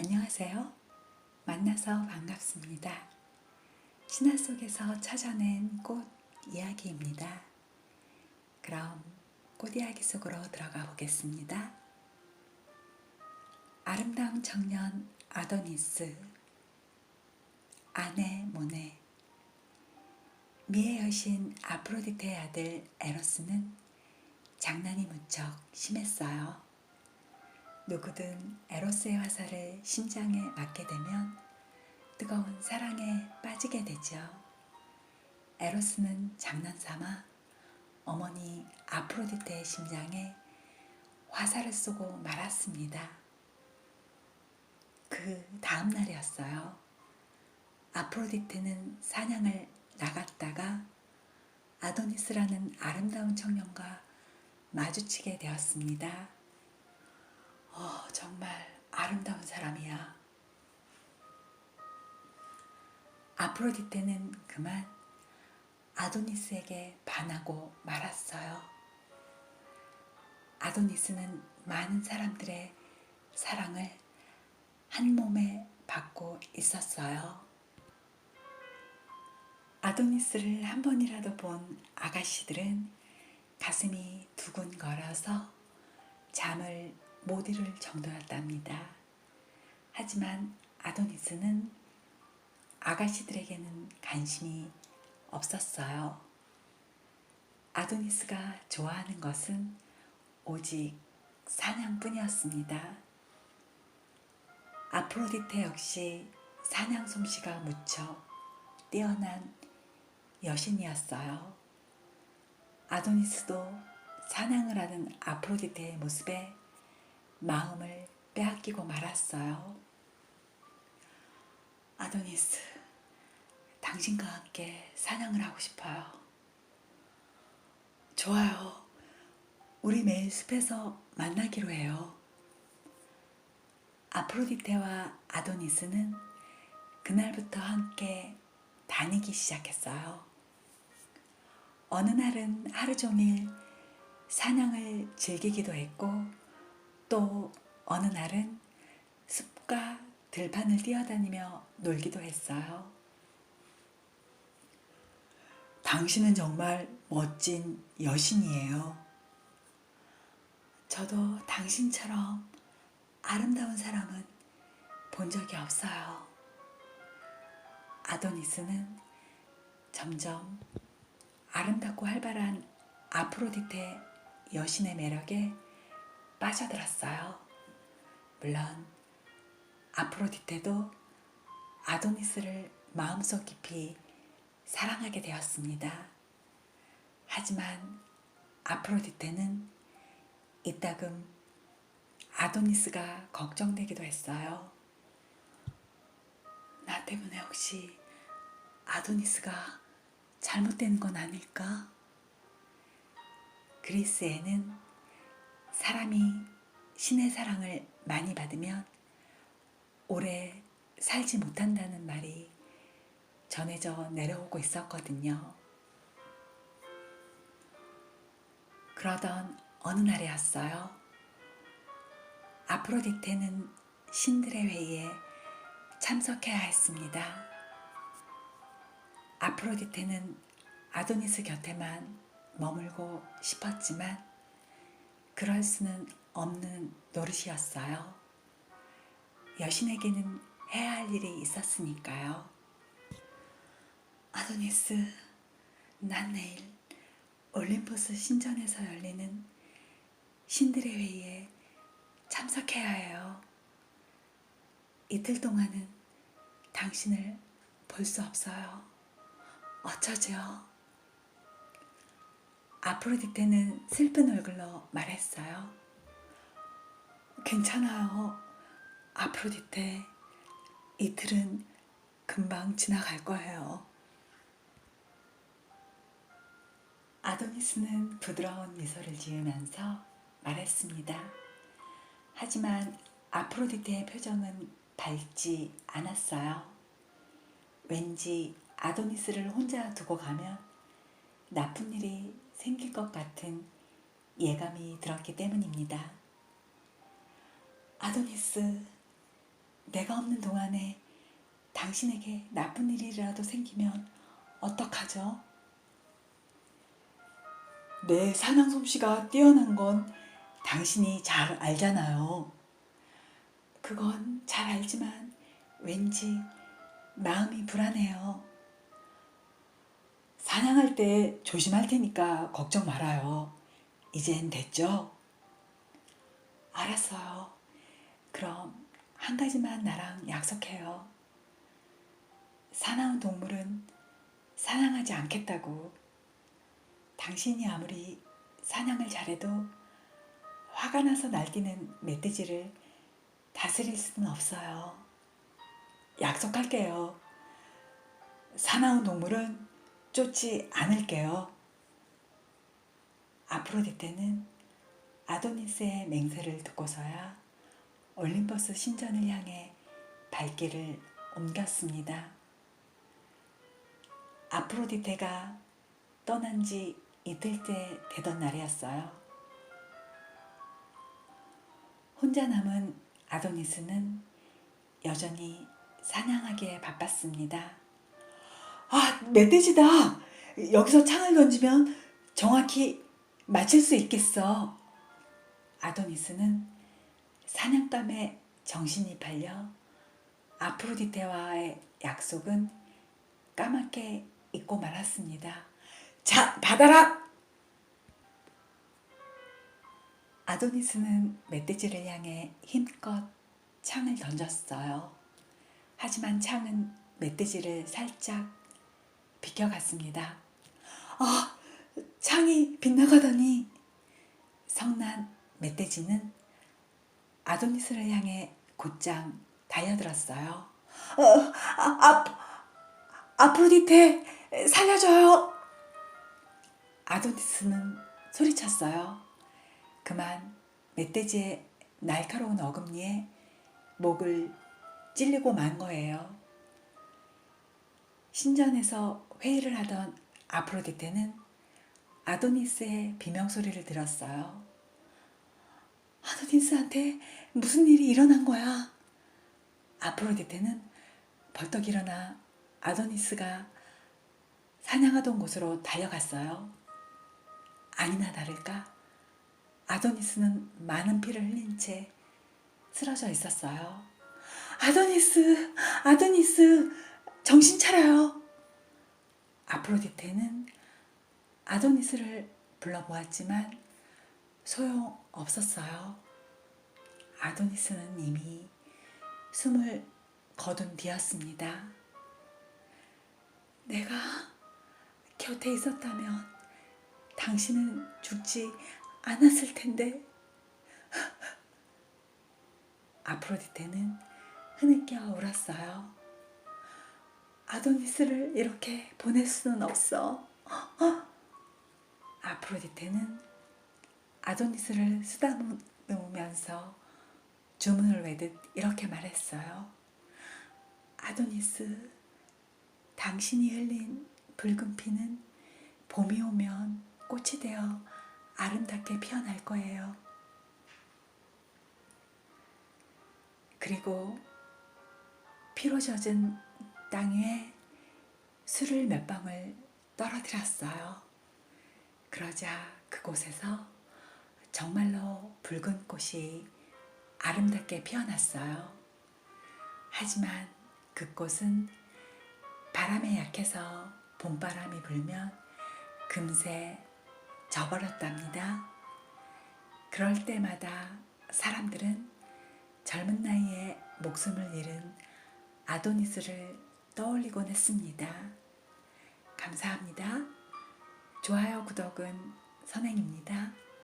안녕하세요. 만나서 반갑습니다. 신화 속에서 찾아낸 꽃 이야기입니다. 그럼 꽃 이야기 속으로 들어가 보겠습니다. 아름다운 청년 아도니스, 아내 모네, 미의 여신 아프로디테의 아들 에로스는 장난이 무척 심했어요. 누구든 에로스의 화살을 심장에 맞게 되면 뜨거운 사랑에 빠지게 되죠. 에로스는 장난삼아 어머니 아프로디테의 심장에 화살을 쏘고 말았습니다. 그 다음 날이었어요. 아프로디테는 사냥을 나갔다가 아도니스라는 아름다운 청년과 마주치게 되었습니다. 어, 정말 아름다운 사람이야. 아프로디테는 그만 아도니스에게 반하고 말았어요. 아도니스는 많은 사람들의 사랑을 한 몸에 받고 있었어요. 아도니스를 한 번이라도 본 아가씨들은 가슴이 두근거려서 잠을 못 이룰 정도였답니다. 하지만 아도니스는 아가씨들에게는 관심이 없었어요. 아도니스가 좋아하는 것은 오직 사냥뿐이었습니다. 아프로디테 역시 사냥 솜씨가 무척 뛰어난 여신이었어요. 아도니스도 사냥을 하는 아프로디테의 모습에 마음을 빼앗기고 말았어요. 아도니스, 당신과 함께 사냥을 하고 싶어요. 좋아요. 우리 매일 숲에서 만나기로 해요. 아프로디테와 아도니스는 그날부터 함께 다니기 시작했어요. 어느 날은 하루 종일 사냥을 즐기기도 했고, 또 어느 날은 숲과 들판을 뛰어다니며 놀기도 했어요. 당신은 정말 멋진 여신이에요. 저도 당신처럼 아름다운 사람은 본 적이 없어요. 아도니스는 점점 아름답고 활발한 아프로디테 여신의 매력에 빠져들었어요. 물론 아프로디테도 아도니스를 마음속 깊이 사랑하게 되었습니다. 하지만 아프로디테는 이따금 아도니스가 걱정되기도 했어요. 나 때문에 혹시 아도니스가 잘못된 건 아닐까? 그리스에는 사람이 신의 사랑을 많이 받으면 오래 살지 못한다는 말이 전해져 내려오고 있었거든요. 그러던 어느 날이었어요. 아프로디테는 신들의 회의에 참석해야 했습니다. 아프로디테는 아도니스 곁에만 머물고 싶었지만 그럴 수는 없는 노릇이었어요. 여신에게는 해야 할 일이 있었으니까요. 아도니스, 난 내일 올림포스 신전에서 열리는 신들의 회의에 참석해야 해요. 이틀 동안은 당신을 볼 수 없어요. 어쩌죠? 아프로디테는 슬픈 얼굴로 말했어요. 괜찮아요. 아프로디테, 이틀은 금방 지나갈 거예요. 아도니스는 부드러운 미소를 지으면서 말했습니다. 하지만 아프로디테의 표정은 밝지 않았어요. 왠지 아도니스를 혼자 두고 가면 나쁜 일이 생길 것 같은 예감이 들었기 때문입니다. 아도니스, 내가 없는 동안에 당신에게 나쁜 일이라도 생기면 어떡하죠? 내 사냥 솜씨가 뛰어난 건 당신이 잘 알잖아요. 그건 잘 알지만 왠지 마음이 불안해요. 사냥할 때 조심할 테니까 걱정 말아요. 이젠 됐죠? 알았어요. 그럼 한 가지만 나랑 약속해요. 사나운 동물은 사냥하지 않겠다고. 당신이 아무리 사냥을 잘해도 화가 나서 날뛰는 멧돼지를 다스릴 수는 없어요. 약속할게요. 사나운 동물은 쫓지 않을게요. 아프로디테는 아도니스의 맹세를 듣고서야 올림버스 신전을 향해 발길을 옮겼습니다. 아프로디테가 떠난 지 이틀째 되던 날이었어요. 혼자 남은 아도니스는 여전히 사냥하기에 바빴습니다. 아, 멧돼지다! 여기서 창을 던지면 정확히 맞출 수 있겠어. 아도니스는 사냥감에 정신이 팔려 아프로디테와의 약속은 까맣게 잊고 말았습니다. 자, 받아라! 아도니스는 멧돼지를 향해 힘껏 창을 던졌어요. 하지만 창은 멧돼지를 살짝 비켜갔습니다. 아, 창이 빗나가다니. 성난 멧돼지는 아도니스를 향해 곧장 달려들었어요. 어, 아, 아, 아프로디테 살려줘요. 아도니스는 소리쳤어요. 그만 멧돼지의 날카로운 어금니에 목을 찔리고 만 거예요. 신전에서 회의를 하던 아프로디테는 아도니스의 비명소리를 들었어요. 아도니스한테 무슨 일이 일어난 거야? 아프로디테는 벌떡 일어나 아도니스가 사냥하던 곳으로 달려갔어요. 아니나 다를까 아도니스는 많은 피를 흘린 채 쓰러져 있었어요. 아도니스, 아도니스, 정신 차려요. 아프로디테는 아도니스를 불러보았지만 소용 없었어요. 아도니스는 이미 숨을 거둔 뒤였습니다. 내가 곁에 있었다면 당신은 죽지 않았을 텐데. 아프로디테는 흐느껴 울었어요. 아도니스를 이렇게 보낼 수는 없어. 아프로디테는 아도니스를 쓰다듬으면서 주문을 외듯 이렇게 말했어요. 아도니스, 당신이 흘린 붉은 피는 봄이 오면 꽃이 되어 아름답게 피어날 거예요. 그리고 피로 젖은 땅 위에 술을 몇 방울 떨어뜨렸어요. 그러자 그곳에서 정말로 붉은 꽃이 아름답게 피어났어요. 하지만 그 꽃은 바람에 약해서 봄바람이 불면 금세 져버렸답니다. 그럴 때마다 사람들은 젊은 나이에 목숨을 잃은 아도니스를 떠올리곤 했습니다. 감사합니다. 좋아요, 구독은 선행입니다.